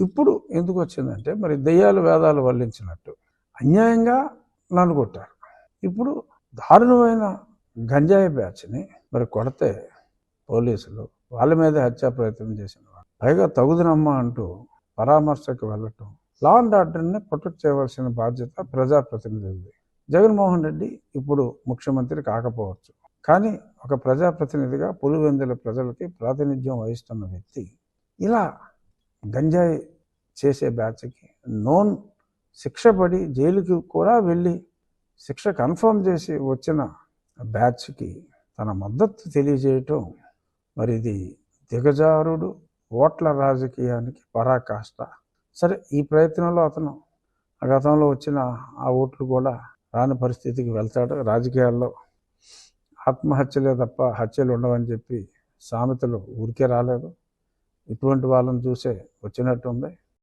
ఇప్పుడు ఎందుకు వచ్చిందంటే మరి దెయ్యాలు వేదాలు వల్లించినట్టు అన్యాయంగా నన్ను కొట్టారు. ఇప్పుడు దారుణమైన గంజాయి బ్యాచ్ని మరి కొడితే పోలీసులు వాళ్ళ మీద హత్యా ప్రయత్నం చేసిన వాళ్ళు. పైగా తగుదనమ్మా అంటూ పరామర్శకు వెళ్ళటం లా అండ్ ఆర్డర్ని ప్రొటెక్ట్ చేయవలసిన బాధ్యత ప్రజాప్రతినిధులది. జగన్మోహన్ రెడ్డి ఇప్పుడు ముఖ్యమంత్రి కాకపోవచ్చు. కానీ ఒక ప్రజాప్రతినిధిగా పులివెందుల ప్రజలకి ప్రాతినిధ్యం వహిస్తున్న వ్యక్తి ఇలా గంజాయి చేసే బ్యాచ్కి నోన్ శిక్ష పడి జైలుకి కూడా వెళ్ళి శిక్ష కన్ఫర్మ్ చేసి వచ్చిన బ్యాచ్కి తన మద్దతు తెలియజేయటం మరి ఇది దిగజారుడు ఓట్ల రాజకీయానికి పరాకాష్ట. సరే ఈ ప్రయత్నంలో అతను ఆ గతంలో వచ్చిన ఆ ఓట్లు కూడా రాని పరిస్థితికి వెళ్తాడు. రాజకీయాల్లో ఆత్మహత్యలే తప్ప హత్యలు ఉండవని చెప్పి సామెతలు ఊరికే రాలేదు. ఇటువంటి వాళ్ళని చూసే వచ్చినట్టుంది